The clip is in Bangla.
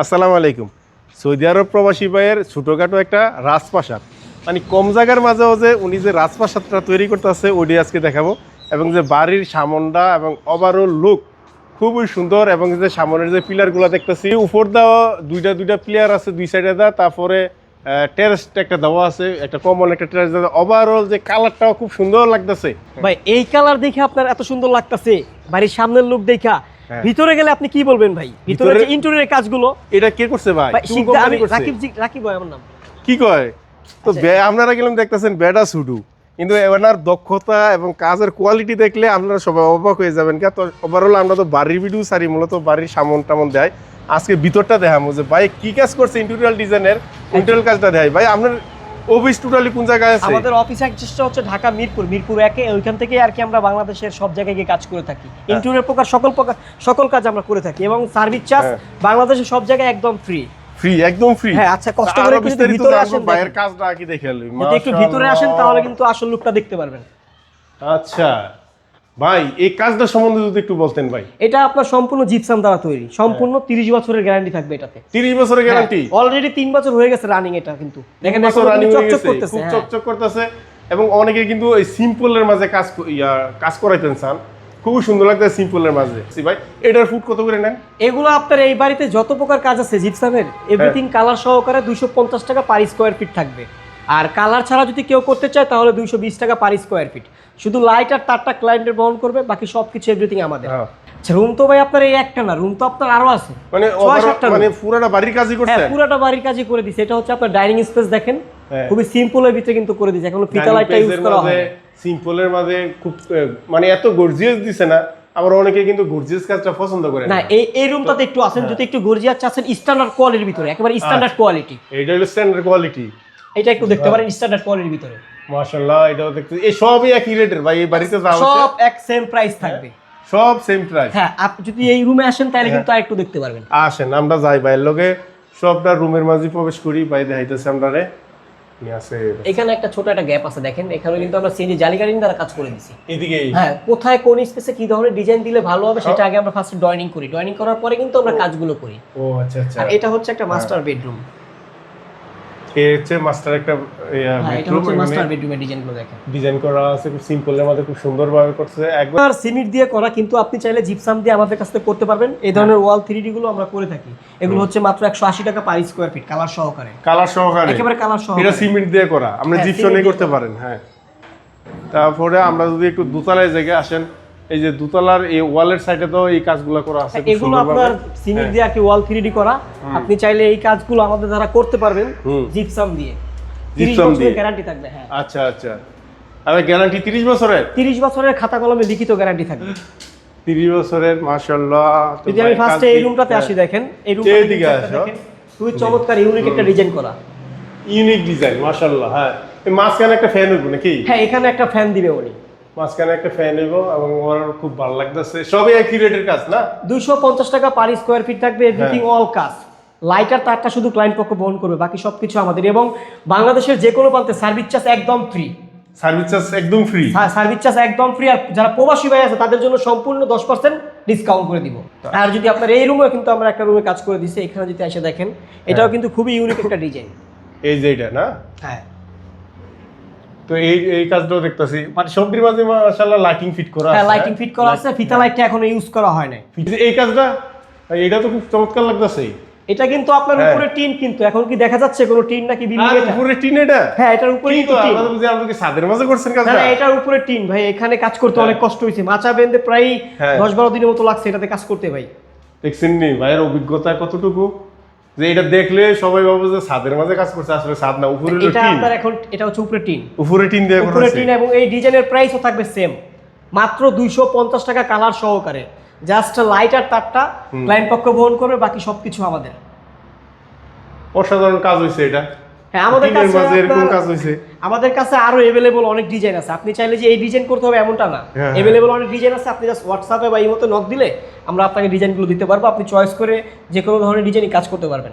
আসসালামু আলাইকুম। সৌদি আরব প্রবাসী ভাইয়ের ছোটোখাটো একটা রাজপ্রাসাদ। মানে কম জায়গার মাঝেও যে উনি যে রাজপ্রাসাদটা তৈরি করতেছে ওটি আজকে দেখাবো। এবং যে বাড়ির সামনটা এবং ওভারঅল লুক খুবই সুন্দর এবং যে সামনের যে পিলারগুলো দেখতেছি, উপর দেওয়া দুইটা দুইটা প্লেয়ার আছে, দুই সাইডে দেওয়া, তারপরে টেরেস একটা দেওয়া আছে, একটা কমন একটা টেরেস দেওয়া। ওভারঅল যে কালারটাও খুব সুন্দর লাগতেছে। ভাই, এই কালার দেখে আপনার এত সুন্দর লাগতাছে। বাড়ির সামনের লুক দেখা। ভিতরে গেলে আপনি কি বলবেন ভাই? ভিতরে যে ইন্টেরিয়র কাজগুলো এটা কে করছে ভাই? আমি করছে? রাকিব জি- রাকিব ভাই আমার নাম। কি কয়? তো আচ্ছা। আপনারা গেলাম দেখতেছেন বেডা সুডু। কিন্তু এনার দক্ষতা এবং কাজের কোয়ালিটি দেখলে আপনারা সবাই অবাক হয়ে যাবেন। কে তো ওভারঅল আমরা তো বাড়ির ভিডিও সারি মূলত বাড়ির সামন টামন দেয়। আজকে ভিতরটা দেখাবো যে ভাই কি কাজ করছে ইন্টেরিয়াল ডিজাইনের ইন্টেরিয়াল কাজটা দেয় ভাই আপনার অফিস টোটালি কোন জায়গায় আছে? আমাদের অফিস অ্যাক্সেসটা হচ্ছে ঢাকা মিরপুর। মিরপুর একে ওইখান থেকে আর কি আমরা বাংলাদেশের সব জায়গায় গিয়ে কাজ করে থাকি। ইন্টারনেট প্রকার সকল প্রকার সকল কাজ আমরা করে থাকি এবং সার্ভিস চার্জ হ্যাঁ। বাংলাদেশের সব জায়গায় একদম ফ্রি ফ্রি একদম ফ্রি হ্যাঁ, আচ্ছা, কষ্ট করে একটু ভিতরে আসেন বাইরের কাজটা কি দেখে একটু ভিতরে আসেন তাহলে কিন্তু আসল লুকটা দেখতে পারবেন। আচ্ছা। ভাই এই কাজটা সম্বন্ধে যদি একটু বলতেন ভাই। এটা আপনার সম্পূর্ণ জিপসাম দ্বারা তৈরি। সম্পূর্ণ তিরিশ বছরের গ্যারান্টি থাকবে এটাতে। তিরিশ বছরের গ্যারান্টি অলরেডি তিন বছর হয়ে গেছে রানিং এটা কিন্তু। দেখেন বছর রানিং হয়ে চকচক গেছে করতেছে খুব হ্যাঁ। চকচক করতেছে। এবং অনেকে কিন্তু এই সিম্পলের মাঝে কাজ কাজ করাইতেন চান খুবই সুন্দর লাগতেছে সিম্পলের মাঝে। সি ভাই এটার ফুট কত করে নেন? এগুলো আপনার এই বাড়িতে যত প্রকার কাজ আছে জিপসামের এভরিথিং কালার সহকারে দুইশো পঞ্চাশ টাকা পার স্কোয়ার ফিট থাকবে। আর কালার ছাড়া যদি কেউ করতে চায় তাহলে দুইশো বিশ টাকা পার স্কোয়ার ফিট শুধু লাইট আর তারটা ক্লায়েন্টের বহন করবে বাকি সব কিছু এভরিথিং আমাদের। হ্যাঁ। আচ্ছা রুম তো ভাই আপনার এই একটা না রুম তো আপনার আরও আছে। মানে। মানে পুরাটা বাড়ির কাজই হ্যাঁ পুরোটা বাড়ির কাজই করে দিছে। এটা হচ্ছে আপনার ডাইনিং স্পেস দেখেন। হ্যাঁ। খুবই সিম্পলের ভিতরে কিন্তু করে দিছে। এখনও ফিতা লাইটটা ইউজ করা হয়। সিম্পলের মাঝে খুব মানে এত গর্জিয়াস দিছে না আবার অনেকে কিন্তু গর্জিয়াস কাজটা পছন্দ করে না এই এই রুমটাতে একটু আছেন যদি একটু গর্জিয়াস চাচ্ছেন স্ট্যান্ডার্ড কোয়ালিটির ভিতরে একেবারে স্ট্যান্ডার্ড কোয়ালিটি এইটা হলো স্ট্যান্ডার্ড কোয়ালিটি এটা একটু দেখতে পারেন স্ট্যান্ডার্ড কোয়ালিটির ভিতরে। মাশাআল্লাহ এটাও দেখতে এই সবই একই রেটের ভাই এই বাড়িতে যা হচ্ছে সব এক সেম প্রাইস থাকবে। সব সেম প্রাইস হ্যাঁ আপনি যদি এই রুমে আসেন তাহলে কিন্তু আর একটু দেখতে পারবেন। আসেন আমরা যাই ভাইয়ের লগে। সবটা রুমের মাঝে প্রবেশ করি ভাই দেখাইতেছে আমরা রে এখানে একটা ছোট একটা গ্যাপ আছে দেখেন। এখানে কিন্তু আমরা সিএনজি জালিকারিং দ্বারা কাজ করে দিছি। এদিকে হ্যাঁ কোথায় কোন স্পেসে কি ধরনের ডিজাইন দিলে ভালো হবে সেটা আগে আমরা ফার্স্ট ড্রয়িং করি। ড্রয়িং করার পরে কিন্তু আমরা কাজগুলো করি। ও আচ্ছা আচ্ছা। আর এটা হচ্ছে একটা মাস্টার বেডরুম এ হচ্ছে মাস্টার একটা হ্যাঁ মাস্টার বেডরুমের ডিজাইনগুলো দেখেন। ডিজাইন করা আছে খুব সিম্পলের মধ্যে খুব সুন্দরভাবে করছে একবার সিমেন্ট দিয়ে করা কিন্তু আপনি চাইলে জিপসাম দিয়ে আমাদের কাছ থেকে করতে পারবেন। এই ধরনের ওয়াল থ্রি গুলো আমরা করে থাকি। এগুলো হচ্ছে মাত্র একশো আশি টাকা পার স্কোয়ার ফিট কালার সহকারে। কালার সহকারে। একেবারে কালার এটা সহকারে সিমেন্ট দিয়ে করা। আমরা হ্যাঁ, জিপসনে cement করতে পারেন হ্যাঁ। তারপরে আমরা যদি একটু দোতলায় জায়গায় আসেন এই যে দোতলার এই ওয়ালের সাইডে তো এই কাজগুলো করা আছে এগুলো আপনার সিমেন্ট দিয়ে আর কি ওয়াল থ্রি করা। আপনি চাইলে এই কাজগুলো আমাদের দ্বারা করতে পারবেন জিপসাম দিয়ে। Gypsum দিয়ে। গ্যারান্টি থাকবে হ্যাঁ। আচ্ছা আচ্ছা। আর গ্যারান্টি তিরিশ বছরের? তিরিশ বছরের খাতা কলমে লিখিত গ্যারান্টি থাকবে। তিরিশ বছরের মাশাল্লাহ তো যদি আমি ফার্স্টে এই রুমটাতে আসি হ্যাঁ। দেখেন এই এইদিকে রুমটাতে আসো। খুবই চমৎকার ইউনিক একটা ডিজাইন করা। ইউনিক ডিজাইন মাশাল্লাহ হ্যাঁ। এই মাঝখানে একটা ফ্যান হইব নাকি? হ্যাঁ এখানে একটা ফ্যান দিবে উনি। মাঝখানে একটা ফ্যান হইব এবং আমার খুব ভালো লাগতেছে। সবই একই রেটের কাজ না? দুইশো পঞ্চাশ টাকা পার স্কোয়ার ফিট থাকবে এভরিথিং হ্যাঁ। অল কাজ লাইটার তারটা শুধু ক্লায়েন্ট পক্ষ বহন করবে বাকি সবকিছু আমাদের। এবং বাংলাদেশের যে কোনো প্রান্তে সার্ভিস চার্জ একদম ফ্রি সার্ভিস চার্জ একদম ফ্রি সার্ভিস চার্জ একদম ফ্রি আর যারা প্রবাসী ভাই আছে তাদের জন্য সম্পূর্ণ দশ পার্সেন্ট ডিসকাউন্ট করে দিব। আর যদি আপনার এই রুমে কিন্তু আমরা একটা রুমে কাজ করে দিচ্ছি এখানে যদি এসে দেখেন এটাও কিন্তু খুবই ইউনিক একটা ডিজাইন এই যে এটা না? হ্যাঁ। তো এই এই কাজটাও দেখতেছি। মানে সবটির মাঝে মাশাআল্লাহ লাইটিং ফিট করা হ্যাঁ লাইটিং ফিট করা আছে ফিতা লাইটটা এখনও ইউজ করা হয় নাই। এই কাজটা এটা তো খুব চমৎকার লাগতেছে। এটা কিন্তু আপনার হ্যাঁ। উপরে টিন কিন্তু এখন কি দেখা যাচ্ছে কোনো টিন নাকি বিল্ডিং এটা? উপরে টিন এটা? হ্যাঁ এটার উপরে কিন্তু টিন। বুঝি আপনারা কি ছাদের মাঝে করছেন না, এটার উপরে টিন ভাই এখানে কাজ করতে অনেক কষ্ট হয়েছে। মাচা বেঁধে প্রায় হ্যাঁ। দশ বারো দিনের মতো লাগছে এটাতে কাজ করতে ভাই। দেখছেন নি ভাইয়ের অভিজ্ঞতা কতটুকু? যে এটা দেখলে সবাই ভাবো যে ছাদের মাঝে কাজ করছে আসলে ছাদ না উপরে হলো এটা টিন। আপনার এখন এটা হচ্ছে উপরে টিন। উপরে টিন দিয়ে করা উপরে টিন এবং এই ডিজাইনের প্রাইসও থাকবে সেম মাত্র দুইশো পঞ্চাশ টাকা কালার সহকারে। জাস্ট লাইট আর তারটা ক্লায়েন্ট পক্ষ বহন করবে বাকি সবকিছু আমাদের। অসাধারণ কাজ হয়েছে এটা। হ্যাঁ আমাদের কাছে এরকম কাজ হয়েছে আমাদের কাছে আরও এভেলেবল অনেক ডিজাইন আছে। আপনি চাইলে যে এই ডিজাইন করতে হবে এমনটা না। হ্যাঁ, এভেলেবল অনেক ডিজাইন আছে আপনি জাস্ট হোয়াটসঅ্যাপে বা এই মতো নক দিলে আমরা আপনাকে ডিজাইনগুলো দিতে পারব। আপনি চয়েস করে যে কোনো ধরনের ডিজাইনই কাজ করতে পারবেন।